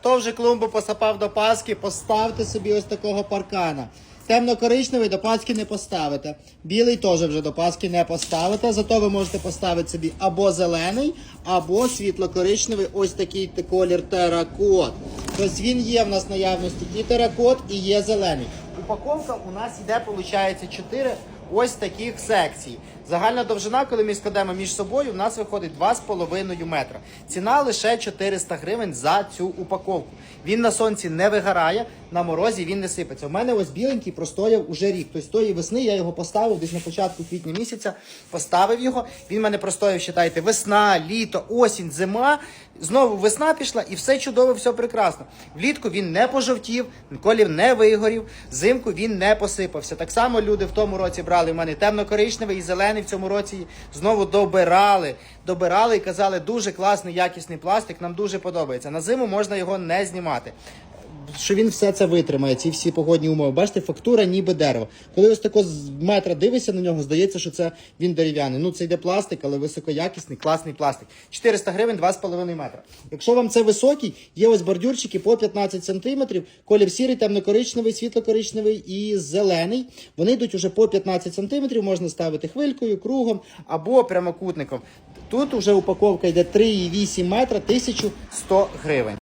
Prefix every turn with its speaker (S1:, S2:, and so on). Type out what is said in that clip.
S1: Хто вже клумбу посапав до Паски, поставте собі ось такого паркана. Темно-коричневий до Паски не поставите. Білий теж вже до Паски не поставите. Зато ви можете поставити собі або зелений, або світло-коричневий, ось такий колір теракот. Тобто він є в нас наявності і теракот, і є зелений. Упаковка у нас йде, виходить, 4 ось таких секцій. Загальна довжина, коли ми складемо між собою, у нас виходить 2,5 метра. Ціна лише 400 гривень за цю упаковку. Він на сонці не вигорає, на морозі він не сипеться. У мене ось біленький простояв уже рік. Тобто тої весни я його поставив десь на початку квітня місяця. Поставив його. Він в мене простояв, вважайте, весна, літо, осінь, зима. Знову весна пішла і все чудово, все прекрасно. Влітку він не пожовтів, колів не вигорів, взимку він не посипався. Так само люди в тому році брали в мене темно-коричневий і зелений в цьому році знову добирали. Добирали і казали, дуже класний, якісний пластик, нам дуже подобається. На зиму можна його не знімати. Що він все це витримає, ці всі погодні умови. Бачите, фактура ніби дерево. Коли ось тако з метра дивишся на нього, здається, що це він дерев'яний. Ну це йде пластик, але високоякісний, класний пластик. 400 гривень, 2,5 метра. Якщо вам це високий, є ось бордюрчики по 15 сантиметрів, колір сірий, темно-коричневий, світло-коричневий і зелений. Вони йдуть уже по 15 сантиметрів, можна ставити хвилькою, кругом або прямокутником. Тут уже упаковка йде 3,8 метра, 1100 гривень.